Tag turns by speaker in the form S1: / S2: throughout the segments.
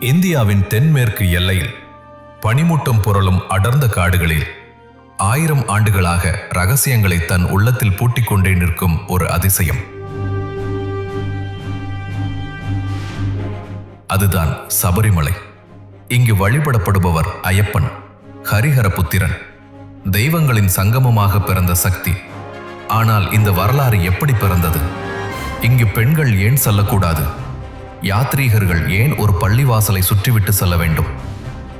S1: இந்தியாவின் தென்மேற்கு எல்லையில் பனிமூட்டம் புரளும் அடர்ந்த காடுகளில் ஆயிரம் ஆண்டுகளாக ரகசியங்களை தன் உள்ளத்தில் பூட்டிக் கொண்டே நிற்கும் ஒரு அதிசயம். அதுதான் சபரிமலை. இங்கு வழிபடப்படுபவர் ஐயப்பன் ஹரிஹரபுத்திரன் தெய்வங்களின் சங்கமமாக பிறந்த சக்தி. ஆனால் இந்த வரலாறு எப்படி பிறந்தது? இங்கு பெண்கள் ஏன் செல்லக்கூடாது? யாத்ரீகர்கள் ஏன் ஒரு பள்ளிவாசலை சுற்றிவிட்டு செல்ல வேண்டும்?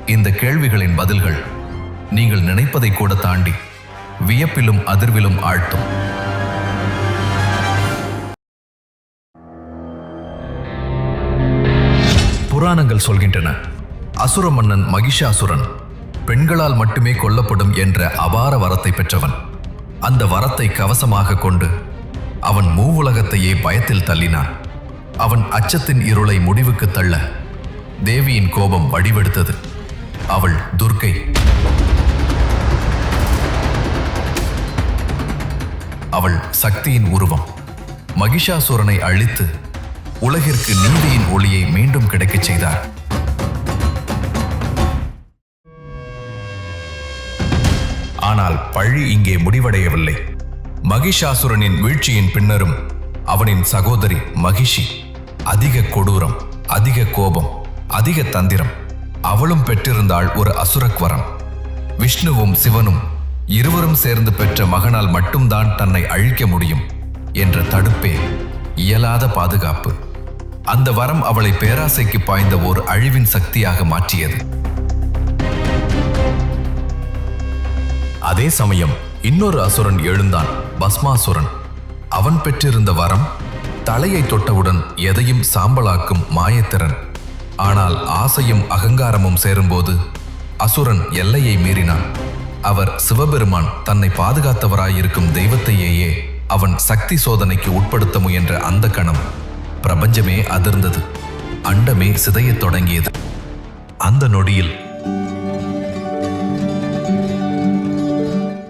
S1: இந்த கேள்விகளின் பதில்கள் நீங்கள் நினைப்பதை கூட தாண்டி வியப்பிலும் அதிர்விலும் ஆழ்த்தும். புராணங்கள் சொல்கின்றன அசுர மன்னன் மகிஷாசுரன் பெண்களால் மட்டுமே கொல்லப்படும் என்ற அபார வரத்தை பெற்றவன். அந்த வரத்தை கவசமாக கொண்டு அவன் மூவுலகத்தையே பயத்தில் தள்ளினான். அவன் அச்சத்தின் இருளை முடிவுக்கு தள்ள தேவியின் கோபம் வடிவெடுத்தது. அவள் துர்க்கை. அவள் சக்தியின் உருவம். மகிஷாசுரனை அழித்து உலகிற்கு நீதியின் ஒளியை மீண்டும் கிடைக்கச் செய்தார். ஆனால் பழி இங்கே முடிவடையவில்லை. மகிஷாசுரனின் வீழ்ச்சியின் பின்னரும் அவனின் சகோதரி மகிஷி. அதிக கொடூரம் அதிக கோபம் அதிக தந்திரம். அவளும் பெற்றிருந்தாள் ஒரு அசுரக் வரம் விஷ்ணுவும் சிவனும் இருவரும் சேர்ந்து பெற்ற மகனால் மட்டும்தான் தன்னை அழிக்க முடியும் என்ற தடுப்பே இயலாத பாதுகாப்பு. அந்த வரம் அவளை பேராசைக்கு பாய்ந்த ஓர் அழிவின் சக்தியாக மாற்றியது. அதே சமயம் இன்னொரு அசுரன் எழுந்தான் பஸ்மாசுரன். அவன் பெற்றிருந்த வரம் தலையை தொட்டவுடன் எதையும் சாம்பலாக்கும் மாயத்திறன். ஆனால் ஆசையும் அகங்காரமும் சேரும்போது அசுரன் எல்லையை மீறினான். அவர் சிவபெருமான் தன்னை பாதுகாத்தவராயிருக்கும் தெய்வத்தையேயே அவன் சக்தி சோதனைக்கு உட்படுத்த முயன்ற அந்த கணம் பிரபஞ்சமே அதிர்ந்தது. அண்டமே சிதையத் தொடங்கியது. அந்த நொடியில்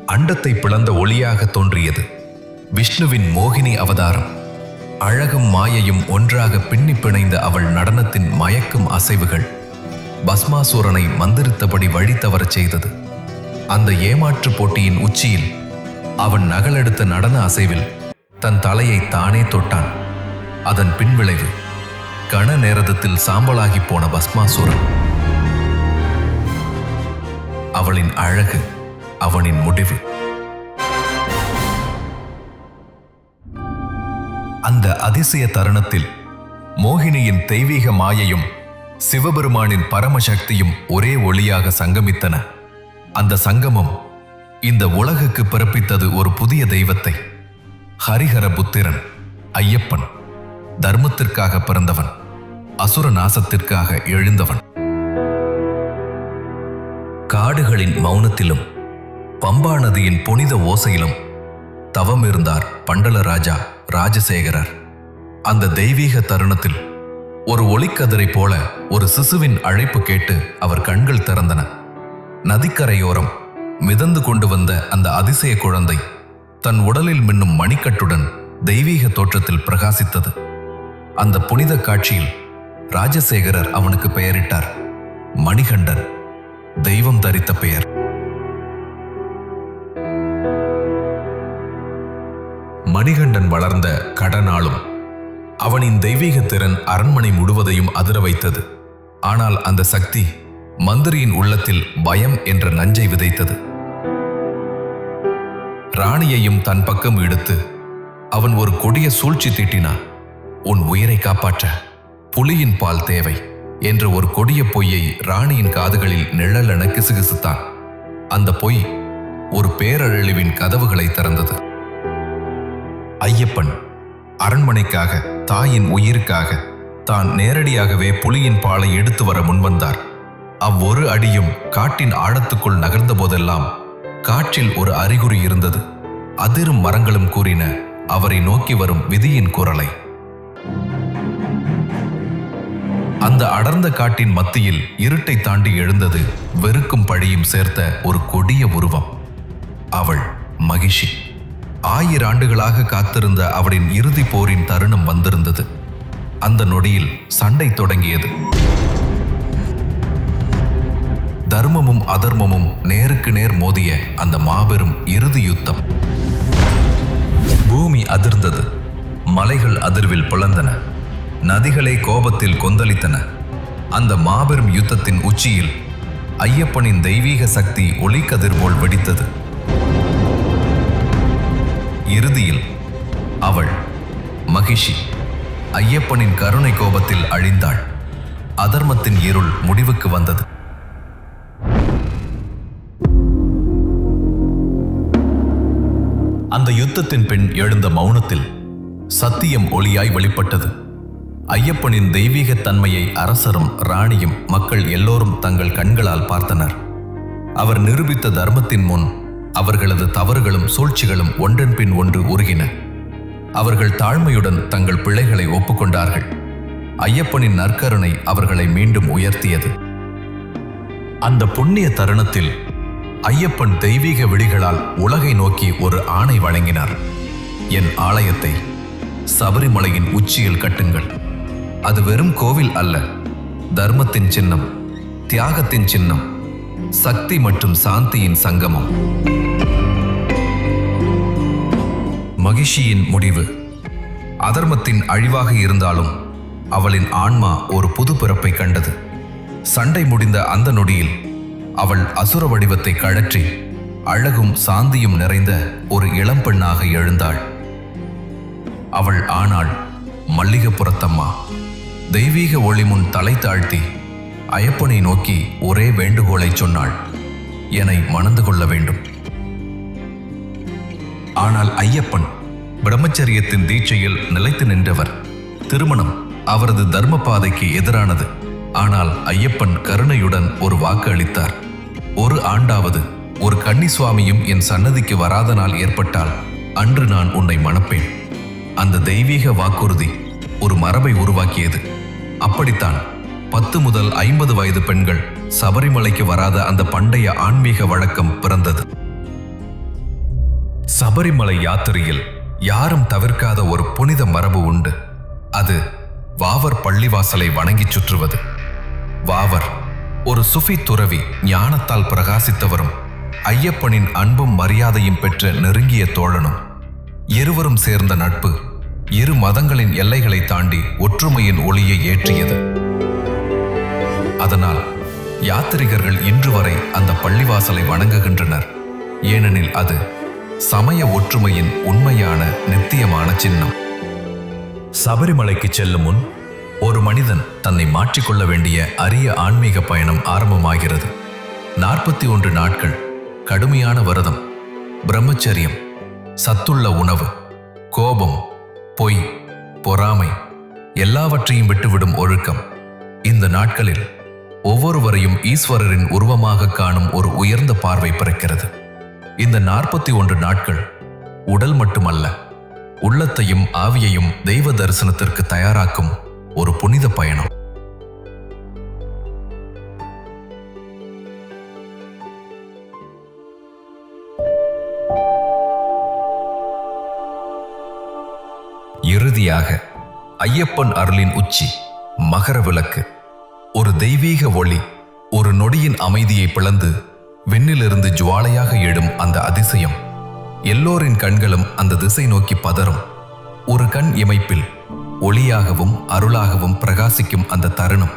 S1: அண்டத்தை பிளந்த ஒளியாக தோன்றியது. விஷ்ணுவின் மோகினி அவதாரம். அழகும் மாயையும் ஒன்றாக பின்னி பிணைந்த அவள் நடனத்தின் மயக்கும் அசைவுகள். பஸ்மாசூரனை மந்திரித்தபடி வழி தவறச் செய்தது. அந்த ஏமாற்று போட்டியின் உச்சியில் அவன் நகலெடுத்த நடன அசைவில் தன் தலையை தானே தொட்டான். அதன் பின்விளைவு கண நேரத்தில் சாம்பலாகி போன பஸ்மாசூரன். அவளின் அழகு அவனின் முடிவு. அந்த அதிசய தருணத்தில் மோகினியின் தெய்வீக மாயையும் சிவபெருமானின் பரமசக்தியும் ஒரே ஒளியாக சங்கமித்தன. அந்த சங்கமம் இந்த உலகுக்கு பிறப்பித்தது ஒரு புதிய தெய்வத்தை ஹரிஹர புத்திரன் ஐயப்பன் தர்மத்திற்காக பிறந்தவன் அசுர நாசத்திற்காக எழுந்தவன். காடுகளின் மௌனத்திலும் பம்பா நதியின் புனித ஓசையிலும் தவம் இருந்தார் பண்டல ராஜா ராஜசேகரர். அந்த தெய்வீக தருணத்தில் ஒரு ஒளிக்கதிரை போல ஒரு சிசுவின் அழைப்பு கேட்டு அவர் கண்கள் திறந்தன. நதிக்கரையோரம் மிதந்து கொண்டு வந்த அந்த அதிசய குழந்தை தன் உடலில் மின்னும் மணிக்கட்டுடன் தெய்வீக தோற்றத்தில் பிரகாசித்தது. அந்த புனித காட்சியில் ராஜசேகரர் அவனுக்கு பெயரிட்டார். மணிகண்டன் தெய்வம் தரித்த பெயர். மணிகண்டன் வளர்ந்த கடனாலும் அவனின் தெய்வீக திறன் அரண்மனை முழுவதையும் அதிர வைத்தது. ஆனால் அந்த சக்தி மந்திரியின் உள்ளத்தில் பயம் என்ற நஞ்சை விதைத்தது. ராணியையும் தன் பக்கம் இழுத்து அவன் ஒரு கொடிய சூழ்ச்சி தீட்டினான் உன் உயிரை காப்பாற்ற புலியின் பால் தேவை என்ற ஒரு கொடிய பொய்யை ராணியின் காதுகளில் நிழலென கிசுகிசுத்தான். அந்த பொய் ஒரு பேரழிவின் கதவுகளை திறந்தது. ஐயப்பன். அரண்மனைக்காக தாயின் உயிருக்காக தான் நேரடியாகவே புலியின் பாலை எடுத்து வர முன்வந்தார். அவ்வொரு அடியும் காட்டின் ஆழத்துக்குள் நகர்ந்த போதெல்லாம் காற்றில் ஒரு அறிகுறி இருந்தது. அதிரும் மரங்களும் கூறின அவரை நோக்கி வரும் விதியின் குரலை. அந்த அடர்ந்த காட்டின் மத்தியில் இருட்டை தாண்டி எழுந்தது வெறுக்கும் பழியும் சேர்த்த ஒரு கொடிய உருவம். அவள் மகிஷி. ஆயிராண்டுகளாக காத்திருந்த அவளின் இறுதி போரின் தருணம் வந்திருந்தது. அந்த நொடியில் சண்டை தொடங்கியது. தர்மமும் அதர்மமும் நேருக்கு நேர் மோதிய அந்த மாபெரும் இறுதி யுத்தம். பூமி அதிர்ந்தது. மலைகள் அதிர்வில் பிளந்தன. நதிகளை கோபத்தில் கொந்தளித்தன. அந்த மாபெரும் யுத்தத்தின் உச்சியில் ஐயப்பனின் தெய்வீக சக்தி ஒளிக்கதிர் போல் வெடித்தது. இறுதியில் அவள் மகிஷி ஐயப்பனின் கருணை கோபத்தில் அழிந்தாள். அதர்மத்தின் இருள் முடிவுக்கு வந்தது. அந்த யுத்தத்தின் பின் எழுந்த மௌனத்தில் சத்தியம் ஒளியாய் வெளிப்பட்டது. ஐயப்பனின் தெய்வீக தன்மையை அரசரும் ராணியும் மக்கள் எல்லோரும் தங்கள் கண்களால் பார்த்தனர். அவர் நிரூபித்த தர்மத்தின் முன் அவர்களது தவறுகளும் சூழ்ச்சிகளும் ஒன்றன் பின் ஒன்று உருகின. அவர்கள் தாழ்மையுடன் தங்கள் பிழைகளை ஒப்புக்கொண்டார்கள். ஐயப்பனின் நற்கருணை அவர்களை மீண்டும் உயர்த்தியது. அந்த புண்ணிய தருணத்தில் ஐயப்பன் தெய்வீக விழிகளால் உலகை நோக்கி ஒரு ஆணை வழங்கினார். என் ஆலயத்தை சபரிமலையின் உச்சியில் கட்டுங்கள். அது வெறும் கோவில் அல்ல. தர்மத்தின் சின்னம் தியாகத்தின் சின்னம் சக்தி மற்றும் சாந்தியின் சங்கமம். மகிஷியின் முடிவு. அதர்மத்தின் அழிவாக இருந்தாலும் அவளின் ஆன்மா ஒரு புது பிறப்பை கண்டது. சண்டை முடிந்த அந்த நொடியில் அவள் அசுர வடிவத்தை கழற்றி அழகும் சாந்தியும் நிறைந்த ஒரு இளம்பெண்ணாக எழுந்தாள். அவள் ஆனாள் மல்லிகப்புறத்தம்மா தெய்வீக ஒளி முன் தலை தாழ்த்தி ஐயப்பனை நோக்கி ஒரே வேண்டுகோளை சொன்னாள். என்னை மணந்து கொள்ள வேண்டும். ஆனால் ஐயப்பன் பிரம்மச்சரியத்தின் தீட்சையில் நிலைத்து நின்றவர். திருமணம் அவரது தர்ம பாதைக்கு எதிரானது. ஆனால் ஐயப்பன் கருணையுடன் ஒரு வாக்கு அளித்தார். ஒரு ஆண்டாவது ஒரு கன்னி சுவாமியும் என் சன்னதிக்கு வராத நாள் ஏற்பட்டால் அன்று நான் உன்னை மணப்பேன். அந்த தெய்வீக வாக்குறுதி ஒரு மரபை உருவாக்கியது. அப்படித்தான் பத்து முதல் ஐம்பது வயது பெண்கள் சபரிமலைக்கு வராத அந்த பண்டைய ஆன்மீக வழக்கம் பிறந்தது. சபரிமலை யாத்திரையில் யாரும் தவிர்க்காத ஒரு புனித மரபு உண்டு. அது வாவர் பள்ளிவாசலை வணங்கிச் சுற்றுவது. வாவர் ஒரு சுஃபி துறவி ஞானத்தால் பிரகாசித்தவரும் ஐயப்பனின் அன்பும் மரியாதையும் பெற்ற நெருங்கிய தோழனும். இருவரும் சேர்ந்த நட்பு இரு மதங்களின் எல்லைகளை தாண்டி ஒற்றுமையின் ஒளியை ஏற்றியது. அதனால் யாத்ரிகர்கள் இன்று வரை அந்த பள்ளிவாசலை வணங்குகின்றனர். ஏனெனில் அது சமய ஒற்றுமையின் உண்மையான நித்தியமான சின்னம். சபரிமலைக்கு செல்லும் முன் ஒரு மனிதன் தன்னை மாற்றிக்கொள்ள வேண்டிய அரிய ஆன்மீக பயணம் ஆரம்பமாகிறது. நாற்பத்தி ஒன்று நாட்கள் கடுமையான விரதம் பிரம்மச்சரியம் சத்துள்ள உணவு கோபம் பொய் பொறாமை எல்லாவற்றையும் விட்டுவிடும் ஒழுக்கம் இந்த நாட்களில் ஒவ்வொருவரையும் ஈஸ்வரரின் உருவமாக காணும் ஒரு உயர்ந்த பார்வை பிறக்கிறது. இந்த நாற்பத்தி ஒன்று நாட்கள் உடல் மட்டுமல்ல உள்ளத்தையும் ஆவியையும் தெய்வ தரிசனத்திற்கு தயாராக்கும் ஒரு புனித பயணம். இறுதியாக ஐயப்பன் அருளின் உச்சி மகர விளக்கு. ஒரு தெய்வீக ஒளி ஒரு நொடியின் அமைதியை பிளந்து விண்ணிலிருந்து ஜுவாலையாக எழும் அந்த அதிசயம். எல்லோரின் கண்களும் அந்த திசை நோக்கி பதறும். ஒரு கண் இமைப்பில் ஒளியாகவும் அருளாகவும் பிரகாசிக்கும் அந்த தருணம்.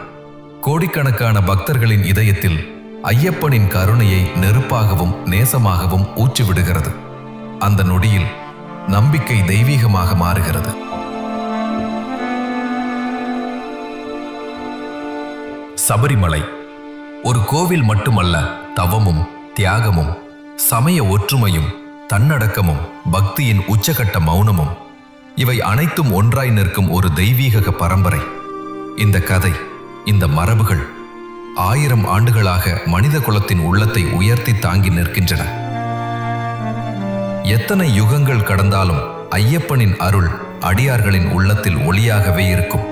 S1: கோடிக்கணக்கான பக்தர்களின் இதயத்தில் ஐயப்பனின் கருணையை நெருப்பாகவும் நேசமாகவும் ஊற்றிவிடுகிறது. அந்த நொடியில் நம்பிக்கை தெய்வீகமாக மாறுகிறது. சபரிமலை. ஒரு கோவில் மட்டுமல்ல தவமும் தியாகமும் சமய ஒற்றுமையும் தன்னடக்கமும் பக்தியின் உச்சகட்ட மௌனமும் இவை அனைத்தும் ஒன்றாய் நிற்கும் ஒரு தெய்வீக பரம்பரை. இந்த கதை இந்த மரபுகள் ஆயிரம் ஆண்டுகளாக மனித குலத்தின் உள்ளத்தை உயர்த்தி தாங்கி நிற்கின்றன. எத்தனை யுகங்கள் கடந்தாலும் ஐயப்பனின் அருள் அடியார்களின் உள்ளத்தில் ஒளியாகவே இருக்கும்.